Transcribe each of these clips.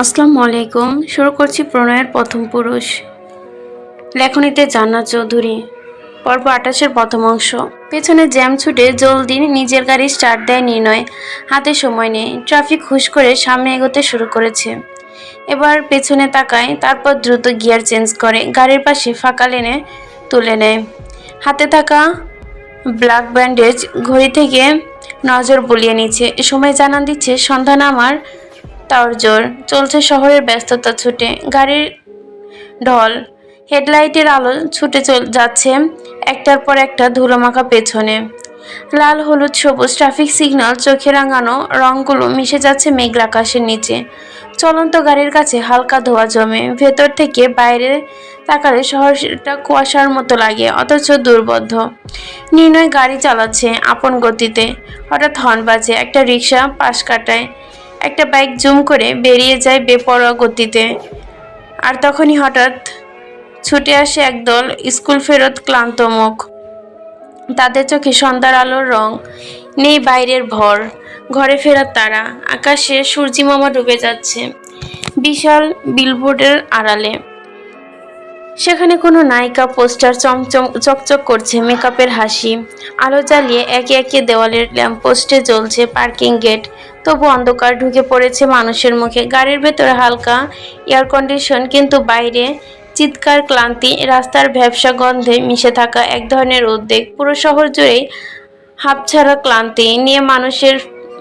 আসসালামু আলাইকুম। শুরু করছি প্রণয়ের প্রথম পুরুষ। লেখনীতে জান্নাত চৌধুরী। পর্ব আটাশের প্রথম অংশ। পেছনে জ্যাম ছুটে জলদি নিজের গাড়ি স্টার্ট দেয় নির্ণয়। হাতে সময় নেই। ট্রাফিক হুশ করে সামনে এগোতে শুরু করেছে। এবার পেছনে তাকায়, তারপর দ্রুত গিয়ার চেঞ্জ করে, গাড়ির পাশে ফাঁকা লেনে তুলে নেয়। হাতে থাকা ব্ল্যাক ব্যান্ডেজ ঘড়ি থেকে নজর বুলিয়ে নিচ্ছে। সময় জানান দিচ্ছে, সন্ধ্যা নামার জোর, চলছে শহরের ব্যস্ততা ছুটে। গাড়ির ঢল, হেডলাইটের আলো ছুটে চল যাচ্ছে একটার পর একটা ধুলোমাখা পেছনে। লাল, হলুদ, সবুজ ট্রাফিক সিগন্যাল চোখে রাঙানো রঙগুলো মিশে যাচ্ছে মেঘলা আকাশের নিচে। চলন্ত গাড়ির কাছে হালকা ধোয়া জমে। ভেতর থেকে বাইরে তাকালে শহরটা কুয়াশার মতো লাগে, অথচ দুর্বদ্ধ নির্ণয় গাড়ি চালাচ্ছে আপন গতিতে। হঠাৎ হর্ন বাজে, একটা রিক্সা পাশ কাটায়। একটা বাইক জুম করে বেরিয়ে যায় বেপরোয়া গতিতে। আর তখনই হঠাৎ ছুটে আসে একদল স্কুল ফেরত ক্লান্ত মুখ। তাদের চোখে সন্ধ্যার আলোর রং, নেই বাইরের ভর, ঘরে ফেরার তারা, আকাশে সূর্যি মামা ডুবে যাচ্ছে, বিশাল বিলবোর্ডের আড়ালে। সেখানে কোনো নায়িকা, পোস্টার চমচম, চকচক করছে মেকআপের হাসি, আলো জ্বালিয়ে একে একে দেওয়ালের ল্যাম্পপোস্টে জ্বলছে পার্কিং গেট তবু অন্ধকার ঢুকে পড়েছে মানুষের মুখে। গাড়ির ভেতরে হালকা এয়ার কন্ডিশন কিন্তু বাইরে চিৎকার, ক্লান্তি, রাস্তার ব্যবসা গন্ধে মিশে থাকা এক ধরনের উদ্বেগ। পুরো শহর জুড়েই হাপছাড়া ক্লান্তি নিয়ে মানুষের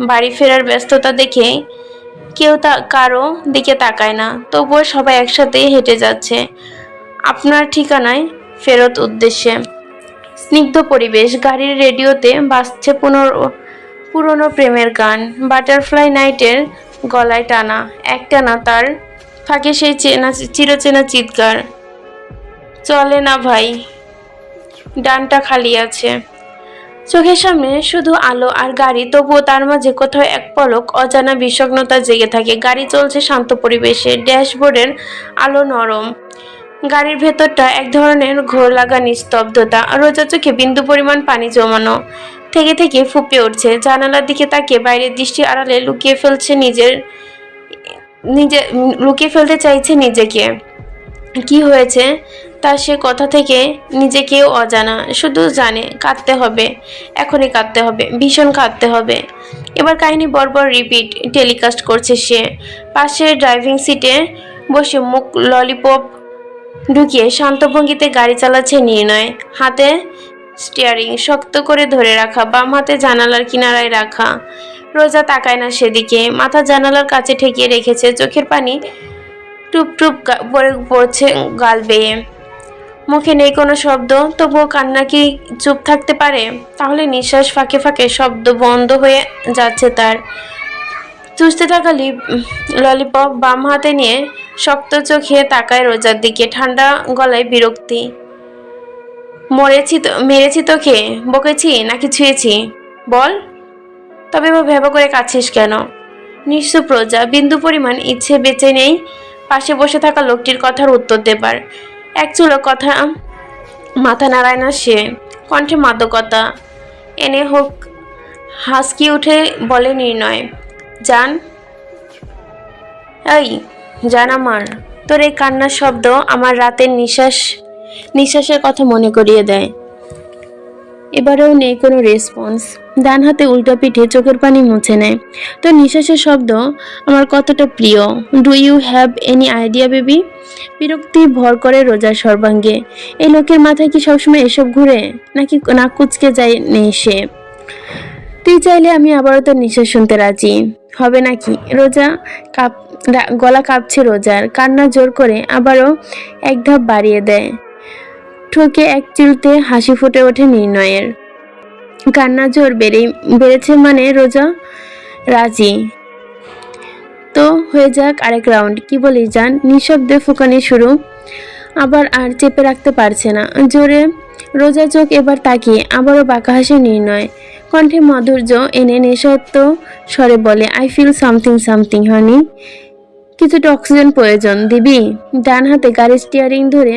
বাড়ি ফেরার ব্যস্ততা দেখে কেউ তা কারও দিকে তাকায় না, তবুও সবাই একসাথে হেঁটে যাচ্ছে। আপনার ঠিকানায় ফেরত উদ্দেশ্যে। স্নিগ্ধ পরিবেশ, গাড়ির রেডিওতে বাজছে পুনর পুরনো প্রেমের গান। বাটারফ্লাই নাইটের গলায় টানা একটানা তার ফাঁকে সেই চেনা, চিরচেনা চিৎকার। চলে না ভাই, ডানটা খালি আছে। চোখের সামনে শুধু আলো আর গাড়ি, তবুও তার মাঝে কোথাও এক পলক অজানা বিষগ্নতা জেগে থাকে। গাড়ি চলছে শান্ত পরিবেশে, ড্যাশবোর্ডের আলো নরম। গাড়ির ভেতরটা এক ধরনের ঘোর লাগা নিস্তব্ধতা রোজা চোখে বিন্দু পরিমাণ পানি জমানো। থেকে থেকে ফুপে উঠছে। জানালার দিকে তাকে বাইরের দৃষ্টি আড়ালে লুকিয়ে ফেলছে নিজের, নিজে, লুকিয়ে ফেলতে চাইছে নিজেকে। কি হয়েছে? তা সে কথা থেকে নিজেকেও অজানা। শুধু জানে, কাঁদতে হবে। এখনই কাঁদতে হবে। ভীষণ কাঁদতে হবে। এবার কাহিনী বরবর রিপিট টেলিকাস্ট করছে সে। পাশে ড্রাইভিং সিটে বসে মুখ ললিপপ ঢুকিয়ে শান্ত ভঙ্গিতে গাড়ি চালাচ্ছে নির্ণয়। হাতে স্টিয়ারিং শক্ত করে ধরে রাখা, বাম হাতে জানালার কিনারায় রাখা। রোজা তাকায় না সেদিকে। মাথা জানালার কাছে ঠেকিয়ে রেখেছে। চোখের পানি টুপ টুপ গা- পড়ে, পড়ছে গাল বেয়ে। মুখে নেই কোনো শব্দ, তবুও কান্না কি চুপ থাকতে পারে? তাহলে নিঃশ্বাস ফাঁকে ফাঁকে শব্দ বন্ধ হয়ে যাচ্ছে তার। চুষতে থাকা লিপ, ললিপপ বাম হাতে নিয়ে শক্ত চোখে তাকায় রোজার দিকে। ঠান্ডা গলায় বিরক্তি। মরেছি তো, মেরেছি তোকে, বকেছি নাকি ছুঁয়েছি? বল। তবে বা ভেবা করে কাছিস কেন? নিঃস্ব প্রজা, বিন্দু পরিমাণ ইচ্ছে বেঁচে নেই পাশে বসে থাকা লোকটির কথার উত্তর দেবার। এক চুলো কথা মাথা নাড়ায় না সে। কণ্ঠে মাদকতা। এনে হোক, হাসকি উঠে বলে নির্ণয়। জান। এই, জান আমার, তোর এই কান্নার শব্দ আমার রাতের নিঃশ্বাস নিঃশ্বাসের কথা মনে করিয়ে দেয়। এবারেও নেই কোনো রেসপন্স ডান হাতে উল্টো পিঠে চোখের পানি মুছে নেয়। তো নিঃশ্বাসের শব্দ, আমার কতটা প্রিয়। Do you have any idea baby বিরক্তি ভর করে রোজার সর্বাঙ্গে। এই লোকের মাথায় কি সবসময় এসব ঘুরে? নাকি নাক কুচকে যায় নেই সে? তুই চাইলে আমি আবারও তোর নিঃশ্বাস শুনতে রাজি। হবে নাকি? রোজা কাপ, গলা কাঁপছে রোজার। কান্না জোর করে আবারও এক ধাপ বাড়িয়ে দেয়। ঠোকে এক চিলতে হাসি ফুটে ওঠে নির্ণয়ের। কান্না জোর বেড়ে বেড়েছে মানে রোজা? রাজি। তো হয়ে যাক আরেক রাউন্ড। কি বলি যান নিঃশব্দে ফুকানি শুরু। আবার আর চেপে রাখতে পারছে না। জোরে, রোজা চোখ এবার তাকিয়ে, আবারও বাঁকা হাসি নির্ণয়। কণ্ঠে মাধুর্য এনে নেশাত্ম স্বরে বলে I feel something something honey কিছুটা অক্সিজেন প্রয়োজন। দিবি? ডান হাতে গাড়ির স্টিয়ারিং ধরে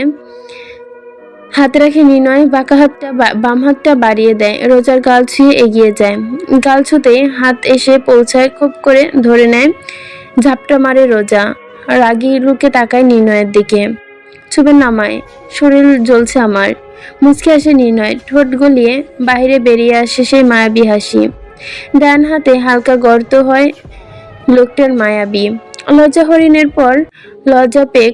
হাতে রাখে নির্ণয়, বাঁকা হাতটা বাম হাতটা বাড়িয়ে দেয়, রোজার গাল ছুঁয়ে এগিয়ে যায়। গাল ছুঁতে হাত এসে পৌঁছায়, খুব করে ধরে নেয়, ঝাপটা মারে রোজা, রাগি লুকে তাকায় নির্ণয়ের দিকে। চুপের নামায় শরীর জ্বলছে আমার। মুচকে আসে নির্ণয়, ঠোঁট গলিয়ে বাইরে বেরিয়ে আসে সেই মায়াবী হাসি। ডান হাতে হালকা গর্ত হয় লোকটার মায়াবী। লজ্জা হরিণের পর লজ্জা পেয়ে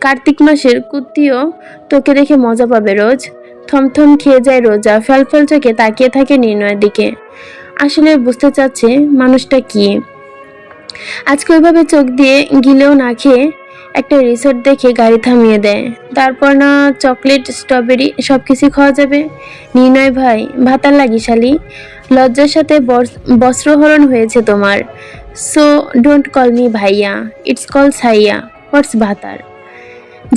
কার্তিক মাসের কুত্তিও তোকে দেখে মজা পাবে রোজ। থমথম খেয়ে যায় রোজা ফেলফেল চোখে তাকিয়ে থাকে নির্ণয়ের দিকে। আসলে বুঝতে চাচ্ছে মানুষটা কি। আজকে ওইভাবে চোখ দিয়ে গিলেও না খেয়ে একটা রিসোর্ট দেখে গাড়ি থামিয়ে দেয়। তারপর না চকলেট, স্ট্রবেরি সব কিছু খাওয়া যাবে। নির্ণয়, ভাই, ভাতার লাগি শালি লজ্জার সাথে বস- বস্ত্রহরণ হয়েছে তোমার। সো ডোন্ট কল মি ভাইয়া। ইটস কল সাইয়া। হোয়াটস ভাতার।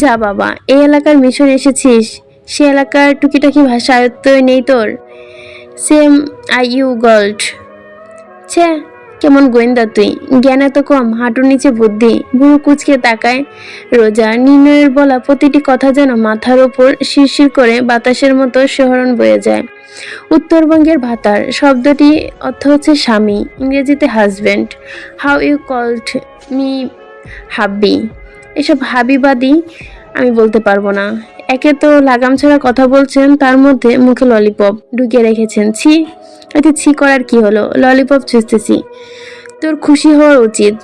যা বাবা, এই এলাকার মিশন এসেছিস? সে এলাকার টুকিটাকি ভাষা আয়ত্ত নেই তোর? সেম আই ইউ গল্ড। ছে, কেমন গোয়েন্দা তুই? জ্ঞান এত কম, হাঁটুর নিচে বুদ্ধি। বুড়ো কুচকে তাকায় রোজা। নির্ণয়ের বলা প্রতিটি কথা যেন মাথার ওপর শিরশির করে বাতাসের মতো শিহরণ বয়ে যায়। উত্তরবঙ্গের ভাতার শব্দটি অর্থ হচ্ছে স্বামী, ইংরেজিতে husband how you called me hubby. এসব হাবিবাদি আমি বলতে পারব না। একে তো লাগাম ছাড়া কথা বলছেন, তার মধ্যে মুখে ললিপপ ঢুকিয়ে রেখেছেন। ছি, এতে ছি করার কি হলো? ললিপপ চুষতেছি তোর খুশি হওয়া উচিত।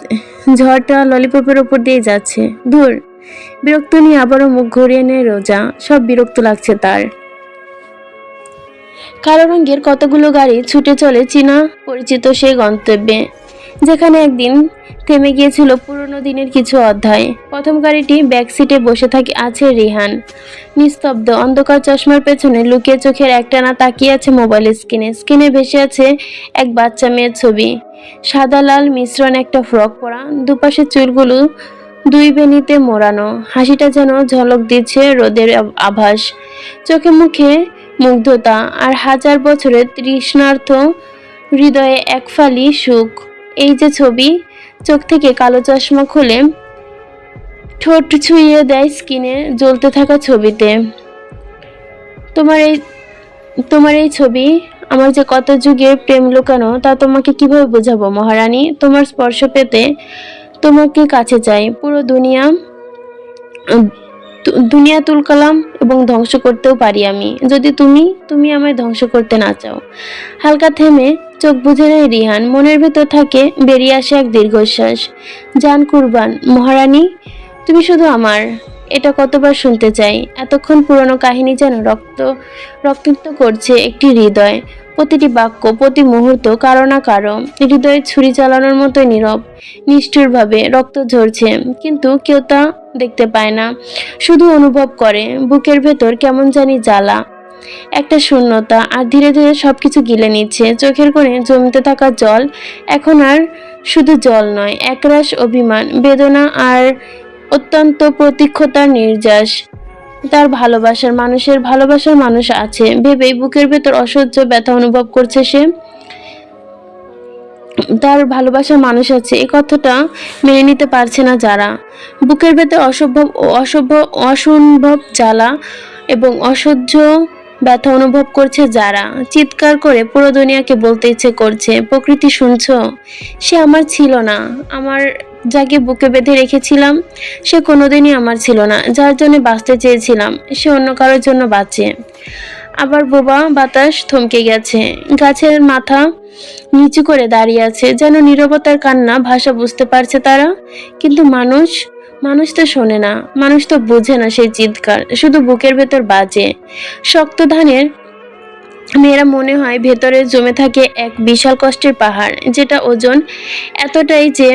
ঝড়টা ললিপপের ওপর দিয়ে যাচ্ছে। ধুর, বিরক্ত নিয়ে আবারও মুখ ঘুরিয়ে নেয় রোজা। সব বিরক্ত লাগছে তার। কালো রঙের কতগুলো গাড়ি ছুটে চলে চীনা পরিচিত সেই গন্তব্যে। যেখানে একদিন থেমে গিয়েছিল পুরনো দিনের কিছু অধ্যায়। প্রথম গাড়িটি ব্যাক সিটে বসে থাকে আছে রিহান। নিস্তব্ধ, অন্ধকার চশমার পেছনে লুকিয়ে চোখের একটানা তাকিয়ে আছে মোবাইল স্ক্রিনে স্ক্রিনে ভেসে আছে এক বাচ্চা মেয়ের ছবি। সাদা, লাল, মিশ্রণ একটা ফ্রক পরা। দুপাশে চুলগুলো দুই বেনিতে মোড়ানো। হাসিটা যেন ঝলক দিচ্ছে রোদের আভাস। চোখে মুখে মুগ্ধতা আর হাজার বছরের তৃষ্ণার্থ হৃদয়ে এক ফালি সুখ। এই যে ছবি, চোখ থেকে কালো চশমা খুলে ঠোঁট ছুঁয়ে দেয় স্কিনে জ্বলতে থাকা ছবিতে। তোমার এই তোমার এই ছবি, আমার যে কত যুগের প্রেম লুকানো, তা তোমাকে কীভাবে বোঝাবো মহারানী? তোমার স্পর্শ পেতে তোমাকে কাছে চাই। পুরো দুনিয়া দুনিয়া তুলকালাম এবং ধ্বংস করতেও পারি আমি। যদি তুমি তুমি আমায় ধ্বংস করতে না চাও। হালকা থেমে চোখ বুঝে নেয় রিহান। মনের ভেতর থাকে, বেরিয়ে আসে এক দীর্ঘশ্বাস। জান কুরবান, মহারানী, তুমি শুধু আমার। এটা কতবার শুনতে চাই। এতক্ষণ পুরনো কাহিনী যেন রক্ত রক্তাক্ত করছে একটি হৃদয়। প্রতিটি বাক্য, প্রতি মুহূর্ত কারও না কারও। হৃদয়ে ছুরি চালানোর মতো নীরব, নিষ্ঠুরভাবে রক্ত ঝরছে, কিন্তু কেউ তা দেখতে পায় না। শুধু অনুভব করে, বুকের ভেতর কেমন জানি জ্বালা। একটা শূন্যতা, আর ধীরে ধীরে সবকিছু গিলে নিচ্ছে। চোখের কোণে জমতে থাকা জল এখন আর শুধু জল নয়, একরাশ অভিমান, বেদনা আর অত্যন্ত প্রতীক্ষতার নির্যাস। তার ভালোবাসার মানুষের ভালোবাসার মানুষ আছে। ভেবেই বুকের ভেতর অসহ্য ব্যথা অনুভব করছে সে। তার ভালোবাসার মানুষ আছে। এই কথাটা মেনে নিতে পারছে না যারা। বুকের ভেতর অসম্ভব অসভ্য অসম্ভব জ্বালা এবং অসহ্য ব্যথা অনুভব করছে যারা। চিৎকার করে পুরো দুনিয়াকে বলতে ইচ্ছে করছে, প্রকৃতি, শুনছো? সে আমার ছিল না। আমার যাকে বুকে বেঁধে রেখেছিলাম, সে কোনোদিনই আমার ছিল না, যার জন্য বাঁচতে চেয়েছিলাম, সে অন্য কারোর জন্য বাঁচে। আবার বোবা বাতাস থমকে গেছে, গাছের মাথা নিচু করে দাঁড়িয়ে আছে, যেন নীরবতার কান্না ভাষা বুঝতে পারছে তারা। কিন্তু মানুষ মানুষ তো শোনে না, মানুষ তো বোঝে না সেই চিৎকার, শুধু বুকের ভেতর বাজে। শক্ত ধানের মেয়েরা মনে হয় ভেতরে জমে থাকে এক বিশাল কষ্টের পাহাড়, যেটা ওজন এতটাই যে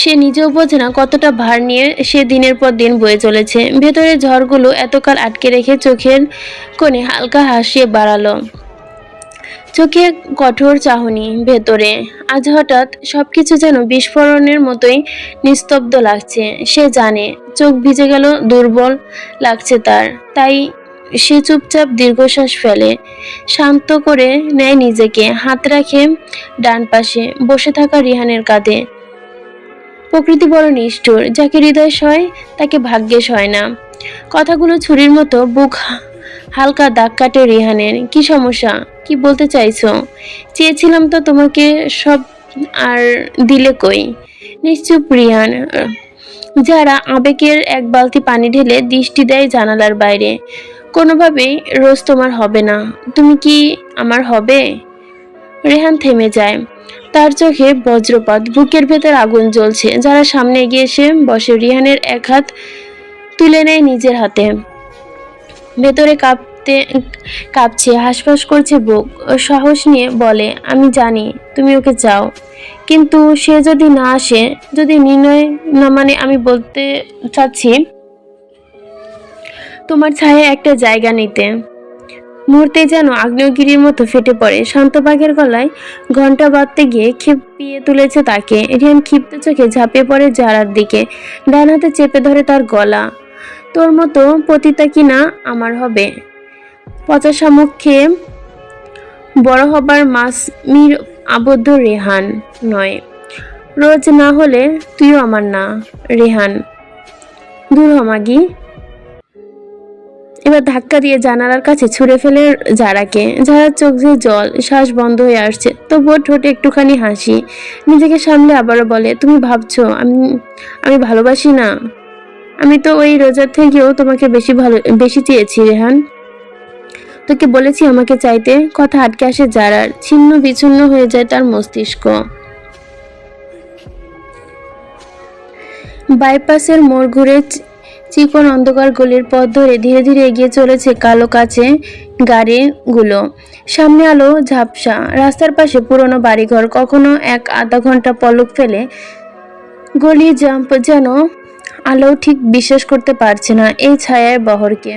সে নিজেও বোঝে না কতটা ভার নিয়ে সে দিনের পর দিন বয়ে চলেছে। ভেতরে ঝড়গুলো এতকাল আটকে রেখে চোখের কোণে হালকা হাসিয়ে বাড়ালো। চোখে কঠোর চাহনি ভেতরে। আজ হঠাৎ সবকিছু যেন বিস্ফোরণের মতোই নিস্তব্ধ লাগছে, সে জানে। চোখ ভিজে গেল, দুর্বল লাগছে তার। তাই সে চুপচাপ দীর্ঘশ্বাস ফেলে, শান্ত করে নেয় নিজেকে। হাত রাখে ডান পাশে, বসে থাকা রিহানের কাঁধে। প্রকৃতি বড় নিষ্ঠুর, যাকে হৃদয় সয়, তাকে ভাগ্যে সয় না। কথাগুলো ছুরির মতো, বুক হালকা দাগ কাটে রিহানের। কি সমস্যা? কি বলতে চাইছো? চেয়েছিলাম তো তোমাকে সব আর দিলে কই? নিশ্চুপ রিহান, যারা আবেগের এক বালতি পানি ঢেলে দৃষ্টি দেয় জানালার বাইরে। কোনোভাবেই রোজ তোমার হবে না। তুমি কি আমার হবে? রেহান থেমে যায়। তার চোখে বজ্রপাত, বুকের ভেতর আগুন জ্বলছে। যারা সামনে এগিয়ে এসে বসে, রিহানের এক হাত তুলে নেয় নিজের হাতে। ভেতরে কাঁপতে, কাঁপছে, হাসফাস করছে বুক। সাহস নিয়ে বলে, আমি জানি, তুমি ওকে চাও। কিন্তু সে যদি না আসে, যদি নির্ণয় না মানে আমি বলতে চাচ্ছি, তোমার ছায়া একটা জায়গা নিতে। মুহূর্তে যেন আগ্নেয়গিরির মতো ফেটে পড়ে। শান্তবাগের গলায় ঘণ্টা বাঁধতে গিয়ে খেপিয়ে তুলেছে তাকে। রিয়ান ক্ষিপ্ত চোখে ঝাঁপিয়ে পড়ে জারার দিকে। ডান হাতে চেপে ধরে তার গলা। তোর মতো পতিতা কিনা আমার হবে? পচা শামুক খেয়ে বড় হবার মাস মির আবদ্ধ রেহান নয়। রোজ না হলে তুইও আমার না, রেহান। দূর হ, মাগি। এবার ধাক্কা দিয়ে জানালার কাছে ছুঁড়ে ফেলে যারাকে। যারা চোখ দিয়ে জল, শ্বাস বন্ধ হয়ে আসছে। তবুও ঠোঁটে একটুখানি হাসি। নিজেকে সামলে আবারও বলে, তুমি ভাবছ, আমি আমি ভালোবাসি না। আমি তো ওই রোজার থেকেও তোমাকে বেশি ভালো, বেশি চেয়েছি, রেহান। তোকে বলেছি আমাকে চাইতে কথা আটকে আসে জারার ছিন্ন বিচ্ছিন্ন হয়ে যায় তার মস্তিষ্ক। বাইপাসের মোড় ঘুরে চিকন অন্ধকার গলির পথ ধরে ধীরে ধীরে এগিয়ে চলেছে কালো কাছে গাড়িগুলো। সামনে আলো, ঝাপসা। রাস্তার পাশে পুরনো বাড়িঘর, কখনো এক আধা ঘণ্টা পলক ফেলে গলি জাম্প যেন আলো ঠিক বিশ্বাস করতে পারছে না এই ছায়ার বহরকে।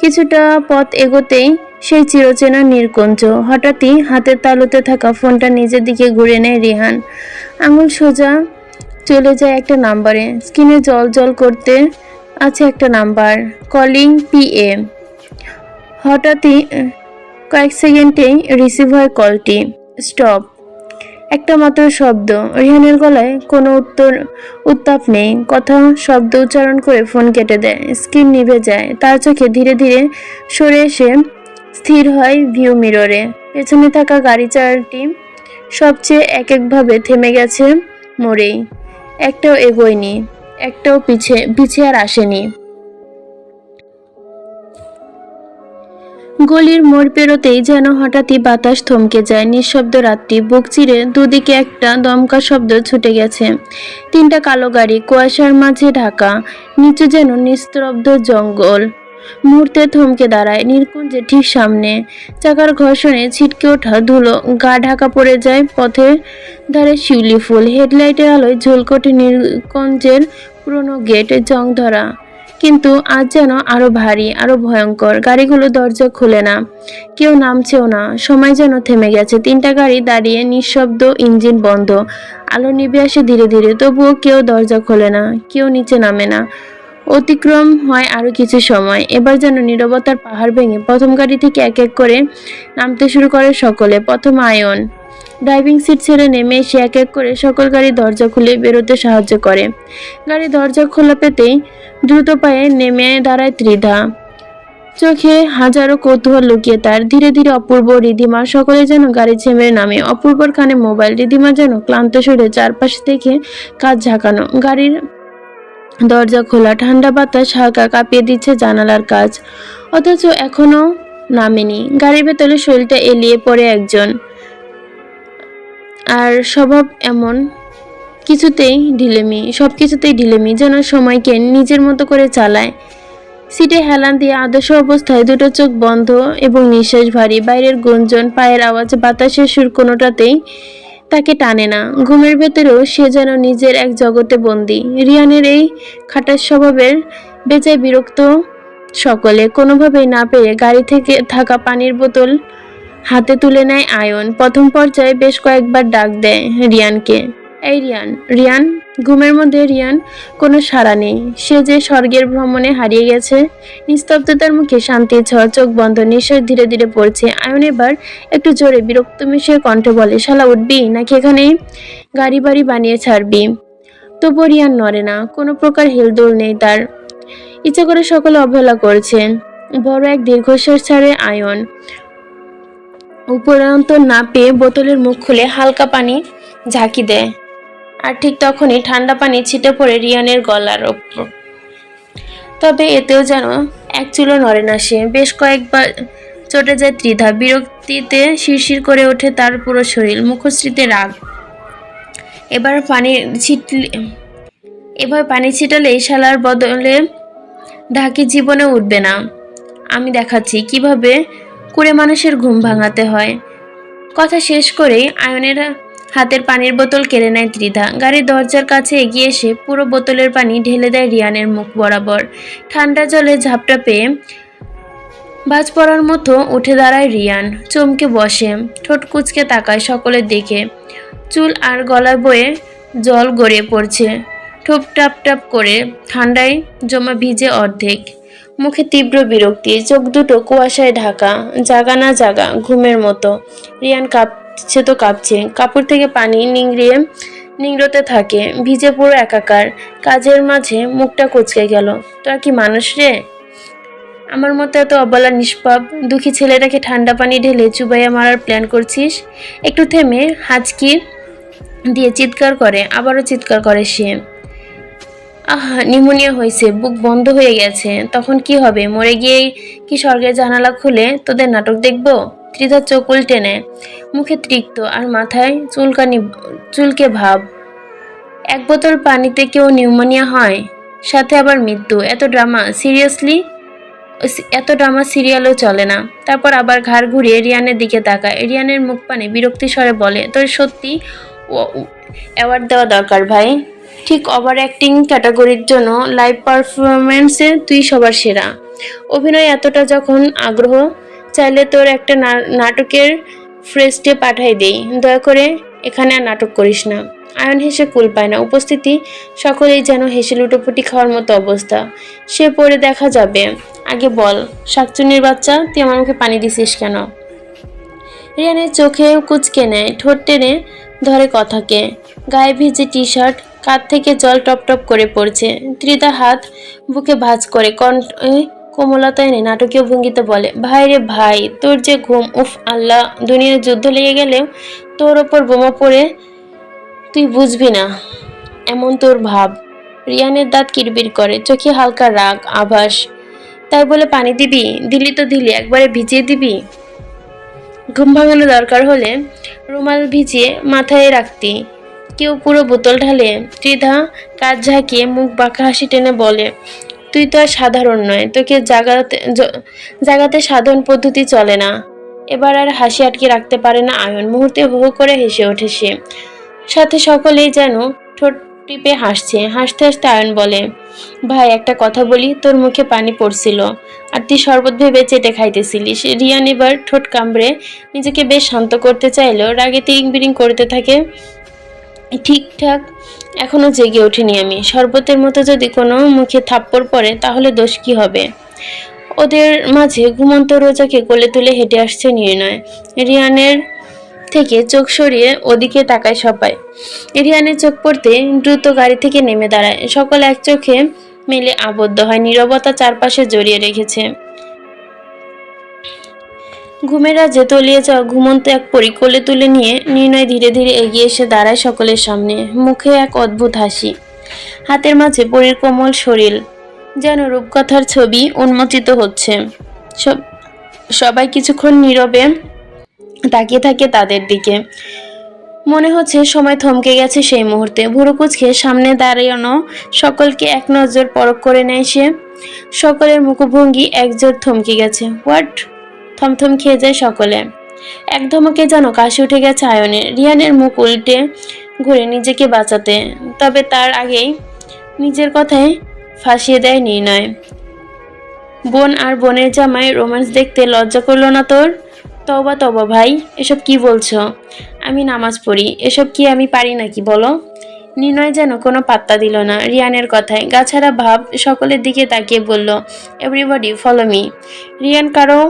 কিছুটা পথ এগোতেই সেই চিরচেনা নির্কুঞ্জ, হঠাৎই হাতের তালুতে থাকা ফোনটা নিজের দিকে ঘুরে নেয় রিহান। আঙুল সোজা চলে যায় একটা নাম্বারে। স্ক্রিনে জল জল করতে আছে একটা নাম্বার কলিং পিএ হঠাৎই, কয়েক সেকেন্ডেই রিসিভ হয় কলটি স্টপ একটা মাত্র শব্দ। রিহানের গলায় কোনো উত্তর, উত্তাপ নেই। কথা, শব্দ উচ্চারণ করে ফোন কেটে দেয়। স্ক্রিন নিভে যায়। তার চোখে ধীরে ধীরে সরে এসে স্থির হয় ভিউ মিররে পেছনে থাকা গাড়ি চারটি সবচেয়ে এক একভাবে থেমে গেছে মোড়েই। একটাও এগোয়নি। একটাও পিছে পিছে আর আসেনি। গলির মোড় পেরোতেই যেন হঠাৎই বাতাস থমকে যায়। নিঃশব্দ রাত্রি, বুক চিরে দুদিকে একটা দমকা শব্দ ছুটে গেছে। তিনটা কালো গাড়ি, কুয়াশার মাঝে ঢাকা, নিচু যেন নিস্তব্ধ জঙ্গল। মুহূর্তে থমকে দাঁড়ায় নির্কুঞ্জে ঠিক সামনে। চাকার ঘর্ষণে ছিটকে ওঠা ধুলো গা ঢাকা পড়ে যায় পথের ধারে শিউলি ফুল। হেডলাইটের আলোয় ঝলকটে নীলকঞ্জের পুরনো গেট জং ধরা। কিন্তু আজ যেন আরও ভারী, আরও ভয়ঙ্কর। গাড়িগুলো দরজা খুলে না। কেউ নামছেও না। সময় যেন থেমে গেছে। তিনটা গাড়ি দাঁড়িয়ে নিঃশব্দ ইঞ্জিন বন্ধ। আলো নিভে আসে ধীরে ধীরে। তবুও কেউ দরজা খোলে না। কেউ নিচে নামে না। অতিক্রম হয় আরও কিছু সময়। এবার যেন নীরবতার পাহাড় ভেঙে প্রথম গাড়ি থেকে এক এক করে নামতে শুরু করে সকলে। প্রথম আয়ন। ড্রাইভিং সিট ছেড়ে নেমে এসে এক এক করে সকল গাড়ি দরজা খুলে বেরোতে সাহায্য করে। গাড়ি দরজা খোলা পেতেই দ্রুত পায়ে নেমে দাঁড়ায় ত্রিধা। চোখে হাজারো কৌতূহল লুকিয়ে তার। ধীরে ধীরে অপূর্ব রিধিমা সকলে যেন গাড়ি ছেমে নামে। অপূর্বর কানে মোবাইল রিধিমা যেন ক্লান্ত শরীরে চারপাশে থেকে কাজ ঝাঁকানো। গাড়ির দরজা খোলা, ঠান্ডা বাতাস হালকা কাঁপিয়ে দিচ্ছে জানালার কাজ। অথচ এখনও নামেনি। গাড়ির ভেতরে শরীরটা এলিয়ে পড়ে একজন। আর স্বভাব এমন, কিছুতেই ঢিলেমি সব কিছুতেই ঢিলেমি, যেন সময়কে নিজের মতো করে চালায়। সিটে হেলান দিয়ে আদর্শ অবস্থায় দুটো চোখ বন্ধ এবং নিঃশ্বাস ভারী। বাইরের গুঞ্জন, পায়ের আওয়াজ, বাতাসের সুর কোনোটাতেই তাকে টানে না। ঘুমের ভেতরেও সে যেন নিজের এক জগতে বন্দি। রিয়ানের এই খাটার স্বভাবের বেজায় বিরক্ত সকলে কোনোভাবেই না পেয়ে গাড়ি থেকে থাকা পানির বোতল হাতে তুলে নেয় আয়ন। প্রথম পর্যায়ে বেশ কয়েকবার ডাক দেয় রিয়ানকে। এই রিয়ান রিয়ান, ঘুমের মধ্যে রিয়ান, কোনো সাড়া নেই। সে যে স্বর্গের ভ্রমণে হারিয়ে গেছে, নিস্তব্ধতার মুখে শান্তির ঝড় চোখ বন্ধ নিঃশ্বাস ধীরে ধীরে পড়ছে। আয়ন এবার একটু জোরে বিরক্ত মিশিয়ে কণ্ঠে বলে, শালা, উঠবি? নাকি এখানেই গাড়ি বাড়ি বানিয়ে ছাড়বি? তবু রিয়ান নড়ে না। কোনো প্রকার হেলদোল নেই তার। ইচ্ছে করে সকলে অবহেলা করছে। বড় এক দীর্ঘশ্বাস ছাড়ে আয়ন। উপরন্ত না পেয়ে বোতলের মুখ খুলে হালকা পানি ঝাঁকি দেয়। আর ঠিক তখনই ঠান্ডা পানি ছিটে পড়ে রিয়ানের গলার ওপর। তবে এতেও যেন এক চুলো নড়ে না সে। বেশ কয়েকবার চটে যায় ত্রিধা। বিরক্তিতে শিরশির করে ওঠে তার পুরো শরীর। মুখশ্রীতে রাগ। এবার পানি ছিটলে এবার পানি ছিটালে শালার বদলে ঢাকি জীবনে উঠবে না। আমি দেখাচ্ছি কীভাবে কুড়ে মানুষের ঘুম ভাঙাতে হয়। কথা শেষ করেই আয়নের হাতের পানির বোতল কেড়ে নেয় ত্রিধা। গাড়ির দরজার কাছে এগিয়ে এসে পুরো বোতলের পানি ঢেলে দেয় রিয়ানের মুখ বরাবর। ঠান্ডা জলে ঝাপটা পেয়ে বাজ পড়ার মতো উঠে দাঁড়ায় রিয়ান। চমকে বসে, ঠোঁট কুচকে তাকায় সকলের দিকে। চুল আর গলায় বয়ে জল গড়িয়ে পড়ছে। ঠোপ টাপ টাপ করে ঠান্ডায় জমা ভিজে অর্ধেক। মুখে তীব্র বিরক্তি, চোখ দুটো কুয়াশায় ঢাকা, জাগা না জাগা, ঘুমের মতো। রিয়ান কাঁপছে তো কাঁপছে। কাপড় থেকে পানি নিংড়িয়ে নিংড়তে থাকে। ভিজে পুরো একাকার। কাজের মাঝে মুখটা কুচকে গেল। তোরা কি মানুষ রে? আমার মতো এত অবলা, নিষ্পাপ, দুঃখী ছেলেটাকে ঠান্ডা পানি ঢেলে চুবাইয়া মারার প্ল্যান করছিস? একটু থেমে হাঁচকি দিয়ে চিৎকার করে। আবারও চিৎকার করে সে। আহা নিউমোনিয়া হয়েছে বুক বন্ধ হয়ে গেছে। তখন কি হবে? মরে গিয়ে কি স্বর্গের জানালা খুলে তোদের নাটক দেখব? ত্রিধার চোখ টেনে, মুখে তৃক্ত আর মাথায় চুলকানি, চুলকে ভাব। এক বোতল পানিতে কেউ নিউমোনিয়া হয়, সাথে আবার মৃত্যু। এত ড্রামা, সিরিয়াসলি? এত ড্রামা সিরিয়ালও চলে না। তারপর আবার ঘাড় ঘুরিয়ে রিয়ানের দিকে তাকায়। রিয়ানের মুখ পানে বিরক্তি স্বরে বলে, তোর সত্যি অ্যাওয়ার্ড দেওয়া দরকার ভাই। ঠিক ওভার অ্যাক্টিং ক্যাটাগরির জন্য লাইভ পারফরমেন্সে তুই সবার সেরা। অভিনয় এতটা যখন আগ্রহ চাইলে তোর একটা নাটকের ফ্রেস্টে পাঠাই দেই। দয়া করে এখানে আর নাটক করিস না। আয়ন হেসে কুল পায় না। উপস্থিতি সকলেই যেন হেসে লুটোপুটি খাওয়ার মতো অবস্থা। সে পরে দেখা যাবে। আগে বল, শাকচুনির বাচ্চা, তুই আমার মুখে পানি দিছিস কেন? রিয়ানের চোখে কুচকে নেয় ঠোঁট টেনে ধরে কথাকে। গায়ে ভিজে টি শার্ট কাঁধ থেকে জল টপ টপ করে পড়ছে। ত্রিদা হাত বুকে ভাঁজ করে কণ্ঠে কোমলতা এনে নাটকীয় ভঙ্গিতে বলে, ভাই রে ভাই, তোর যে ঘুম, উফ আল্লাহ, দুনিয়ার যুদ্ধ লেগে গেলে তোর ওপর বোমা পড়ে তুই বুঝবি না। এমন তোর ভাব। রিয়ানের দাঁত কিরবির করে, চোখে হালকা রাগ, আভাস। তাই বলে, পানি দিবি? দিলি তো দিলি, একবারে ভিজিয়ে দিবি? ঘুম ভাঙানো দরকার হলে রুমাল ভিজিয়ে মাথায় রাখতি। কেউ পুরো বোতল ঢালে ত্রিধা কাজ ঝাঁকিয়ে মুখ বাঁকা হাসি টেনে বলে তুই তো আর সাধারণ নয়, তোকে জাগাতে জাগাতে সাধারণ পদ্ধতি চলে না। এবার আর হাসি আটকে রাখতে পারে না আয়ন। মুহূর্তে হো করে হেসে ওঠে সে। সাথে সকলেই যেন ঠোঁট টিপে হাসছে। হাসতে হাসতে আয়ন বলে, ভাই, একটা কথা বলি, তোর মুখে পানি পড়ছিল আর তুই শরবত ভেবে চেটে খাইতেছিলিস। রিয়ান এবার ঠোঁট কামড়ে নিজেকে বেশ শান্ত করতে চাইলেও রাগে তিরিং বিরিং করতে থাকে। ঠিকঠাক এখনও জেগে ওঠেনি আমি। শরবতের মতো যদি কোনো মুখে থাপ্পড় পড়ে, তাহলে দোষ কি হবে? ওদের মাঝে ঘুমন্ত রোজাকে কোলে তুলে হেঁটে আসছে নির্ণয়। রিয়ানের থেকে চোখ সরিয়ে ওদিকে তাকায় সবাই। রিয়ানের চোখ পড়তে দ্রুত গাড়ি থেকে নেমে দাঁড়ায়। সকল এক চোখে মেলে আবদ্ধ হয়, নীরবতা চারপাশে জড়িয়ে রেখেছে। ঘুমের রাজ্যে তলিয়ে যাওয়া ঘুমন্ত এক পরি কোলে তুলে নিয়ে নির্ণয় ধীরে ধীরে এগিয়ে এসে দাঁড়ায় সকলের সামনে। মুখে এক অদ্ভুত হাসি। হাতের মাঝে পরীর কোমল শরীর, যেন রূপকথার ছবি উন্মোচিত হচ্ছে। সব, সবাই কিছুক্ষণ নীরবে তাকিয়ে থাকে তাদের দিকে। মনে হচ্ছে সময় থমকে গেছে সেই মুহূর্তে। ভুরু কুচকে সামনে দাঁড়ানো সকলকে এক নজর পরখ করে নেয় সে। সকলের মুখভঙ্গি একজোট থমকে গেছে। হোয়াট? থমথম খেয়ে যায় সকলে। এক ধমকে যেন কাশি উঠে গেছে আয়নের রিয়ানের মুখ উল্টে ঘুরে নিজেকে বাঁচাতে। তবে তার আগেই নিজের কথায় ফাঁসিয়ে দেয় নির্ণয়। বোন আর বোনের জামাই রোম্যান্স দেখতে লজ্জা করল না তোর? তবা তবা ভাই, এসব কি বলছো? আমি নামাজ পড়ি, এসব কি আমি পারি নাকি বলো? নির্ণয় যেন কোনো পাত্তা দিল না রিয়ানের কথায়। গাছারা ভাব সকলের দিকে তাকিয়ে বলল এভরিবডি ফলো মি রিয়ান কারও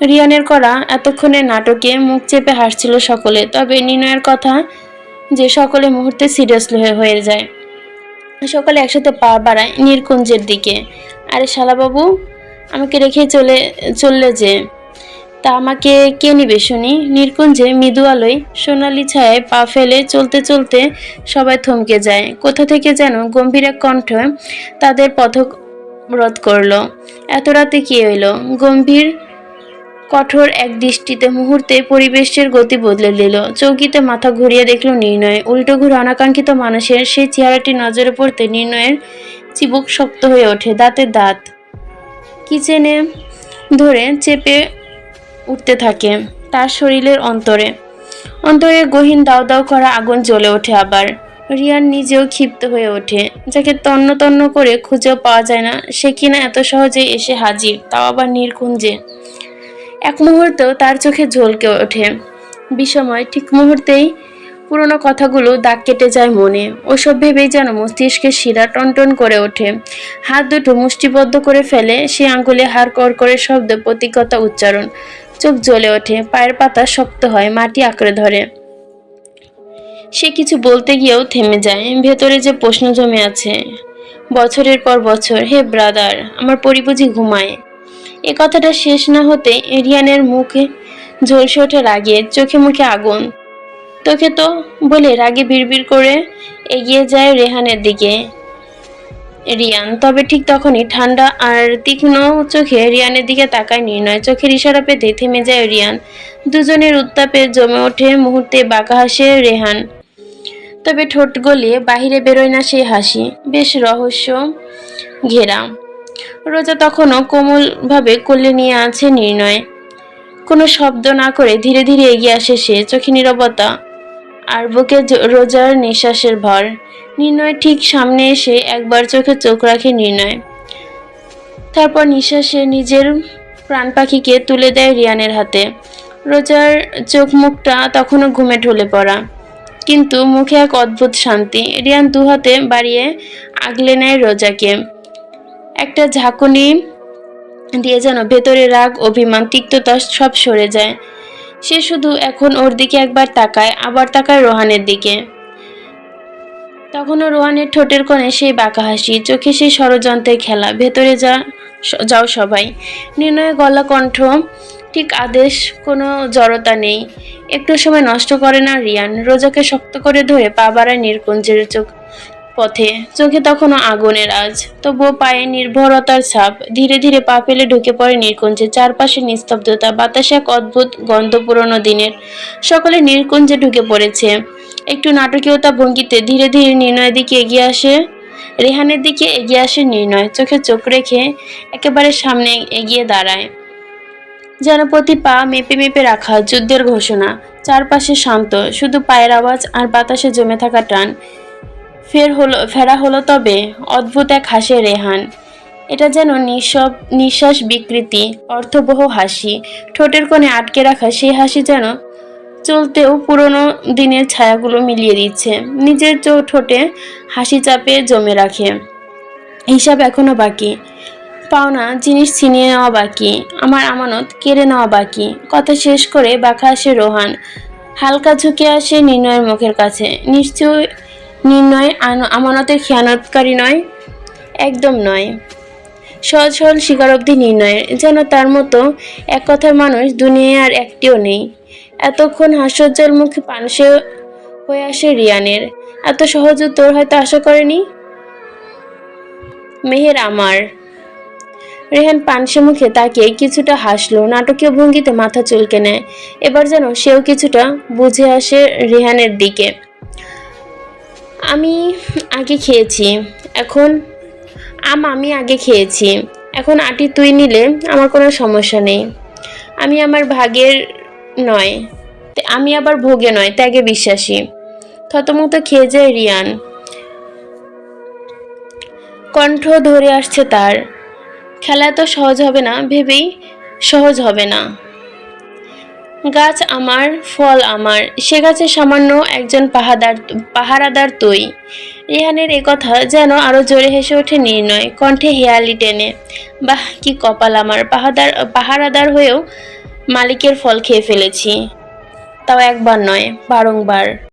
রিয়ানের করা এতক্ষণে নাটকে মুখ চেপে হাসছিল সকলে, তবে নির্ণয়ের কথা যে সকলে মুহূর্তে সিরিয়াসলি হয়ে যায়। সকলে একসাথে পা বাড়ায় নীরকুঞ্জের দিকে। আরে শালাবাবু, আমাকে রেখে চলে, চললে যে? তা আমাকে কে নিবে শুনি? নির্কুঞ্জে মৃদু আলোয় সোনালি ছায়ায় পা ফেলে চলতে চলতে সবাই থমকে যায়। কোথা থেকে যেন গম্ভীর এক কণ্ঠ তাদের পথরোধ করল। এত রাতে কে হইল? গম্ভীর কঠোর এক দৃষ্টিতে মুহূর্তে পরিবেশের গতি বদলে দিল। চৌকিতে মাথা ঘুরিয়ে দেখল নির্ণয়। উল্টো ঘুরে অনাকাঙ্ক্ষিত মানুষের সেই চেহারাটি নজরে পড়তে নির্ণয়ের চিবুক শক্ত হয়ে ওঠে দাঁতের দাঁত। কিচেনে ধরে চেপে উঠতে থাকে তার শরীরের অন্তরে। অন্তরে গহীন দাও দাও করা আগুন জ্বলে ওঠে আবার। রিয়ান নিজেও ক্ষিপ্ত হয়ে ওঠে। যাকে তন্ন তন্ন করে খুঁজেও পাওয়া যায় না, সে কিনা এত সহজে এসে হাজির, তাও আবার নির্কুঞ্জে। এক মুহূর্তেও তার চোখে ঝলকে ওঠে। বিষময় ঠিক মুহূর্তেই পুরনো কথাগুলো দাগ কেটে যায় মনে। ওসব ভেবেই যেন মস্তিষ্কের শিরা টনটন করে ওঠে। হাত দুটো মুষ্টিবদ্ধ করে ফেলে, সে আঙ্গুলে হাড় কর করে শব্দ প্রতিজ্ঞতা উচ্চারণ। চোখ জ্বলে ওঠে, পায়ের পাতা শক্ত হয়, মাটি আঁকড়ে ধরে। সে কিছু বলতে গিয়েও থেমে যায়। ভেতরে যে প্রশ্ন জমে আছে, বছরের পর বছর, হে ব্রাদার, আমার পরিবুঝি ঘুমায়। এ কথাটা শেষ না হতে এরিয়ানের মুখে ঝলসে ওঠে রাগে চোখে মুখে আগুন। তোকে তো বলে রাগে বিড়বিড় করে এগিয়ে যায় রেহানের দিকে। রিয়ান, তবে ঠিক তখনই ঠান্ডা আর তীক্ষ্ণ চোখে রিয়ানের দিকে তাকায় নির্ণয়। চোখের ইশারা পেতে থেমে যায় রিয়ান। দুজনের উত্তাপে জমে ওঠে মুহূর্তে বাঁকা হাসে রেহান। তবে ঠোঁট গলিয়ে বাহিরে বেরোয় না সেই হাসি। বেশ রহস্য ঘেরা। রোজা তখনও কোমলভাবে কোলে নিয়ে আছে নির্ণয়। কোনো শব্দ না করে ধীরে ধীরে এগিয়ে আসে সে, চোখে নিরবতা আর বুকে রোজার নিঃশ্বাসের ভর। নির্ণয় ঠিক সামনে এসে একবার চোখে চোখ রাখে নির্ণয়। তারপর নিঃশ্বাসে নিজের প্রাণ পাখিকে তুলে দেয় রিয়ানের হাতে। রোজার চোখ মুখটা তখনও ঘুমে ঢলে পড়া। কিন্তু মুখে এক অদ্ভুত শান্তি। রিয়ান দু হাতে বাড়িয়ে আগলে নেয় রোজাকে। একটা ঝাঁকুনি দিয়ে যেন ভেতরে রাগ, অভিমান তিক্ততা সব সরে যায়। সে শুধু এখন ওর দিকে একবার তাকায়, আবার তাকায় রোহানের দিকে। তখনও রোহানের ঠোঁটের কোণে সেই বাঁকা হাসি, চোখে সেই ষড়যন্ত্রের খেলা, ভেতরে যা যাও সবাই। নির্ণয় গলা কণ্ঠ, ঠিক আদেশ, কোনো জড়তা নেই। একটু সময় নষ্ট করে না রিয়ান, রোজাকে শক্ত করে ধরে পা বাড়ায় নির্কুঞ্জের চোখ। পথে। চোখে তখনও আগুনের আজ তবুও পায়ে নির্ভরতার ছাপ ধীরে ধীরে পা ফেলে ঢুকে পড়ে নির্কুঞ্জে চারপাশে নিস্তব্ধতা, বাতাসে এক অদ্ভুত গন্ধ পুরনো দিনের। সকলে নির্কুঞ্জে ঢুকে পড়েছে। একটু নাটকীয়তা ভঙ্গিতে ধীরে ধীরে নির্ণয়ের দিকে এগিয়ে আসে। রেহানের দিকে এগিয়ে আসে নির্ণয়। চোখে চোখ রেখে একেবারে সামনে এগিয়ে দাঁড়ায়। যেন প্রতি পা মেপে মেপে রাখা যুদ্ধের ঘোষণা। চারপাশে শান্ত, শুধু পায়ের আওয়াজ আর বাতাসে জমে থাকা টান। ফের হলো, ফেরা হলো তবে অদ্ভুত এক হাসে রেহান। এটা যেন নিঃসব, নিঃশ্বাস বিকৃতি, অর্থবহ হাসি। ঠোঁটের কোণে আটকে রাখা সেই হাসি যেন চলতেও পুরনো দিনের ছায়াগুলো মিলিয়ে দিচ্ছে। নিজের চো, ঠোঁটে হাসি চাপে জমে রাখে। হিসাব এখনও বাকি। পাওনা জিনিস ছিনিয়ে নেওয়া বাকি। আমার আমানত কেড়ে নেওয়া বাকি। কথা শেষ করে বাঁকা আসে রোহান। হালকা ঝুঁকে আসে নির্ণয়ের মুখের কাছে। নিশ্চয় নির্ণয় আমানতের খেয়ানতকারী নয়, একদম নয়। সহজ সরল স্বীকারোক্তি নির্ণয়ের যেন তার মতো এক কথার মানুষ দুনিয়ায় আর একটিও নেই। এতক্ষণ হাস্যজ্জ্বল মুখে পানসে হয়ে আসে রিয়ানের। এত সহজ উত্তর হয়তো আশা করেনি? মেহের আমার। রেহান পানসে মুখে তাকিয়ে কিছুটা হাসলো, নাটকীয় ভঙ্গিতে মাথা চুলকে নেয়। এবার যেন সেও কিছুটা বুঝে আসে রেহানের দিকে। আমি আগে খেয়েছি, এখন আম আমি আগে খেয়েছি। এখন আটি তুই নিলে আমার কোনো সমস্যা নেই। আমি আমার ভাগের নয়, আমি আবার ভোগে নয়, ত্যাগে বিশ্বাসী। থতমত খেয়ে যায় রিয়ান। কণ্ঠ ধরে আসছে তার। খেলা তো সহজ হবে না, ভেবেই সহজ হবে না। গাছ আমার, ফল আমার, সে গাছে সামান্য একজন পাহাদার, পাহারাদার তুই। রেহানের এ কথা যেন আরও জোরে হেসে ওঠে নির্ণয়, কণ্ঠে হেয়ালি টেনে, বাহ, কি কপাল আমার, পাহাদার, পাহারাদার হয়েও মালিকের ফল খেয়ে ফেলেছি। তাও একবার নয়, বারংবার।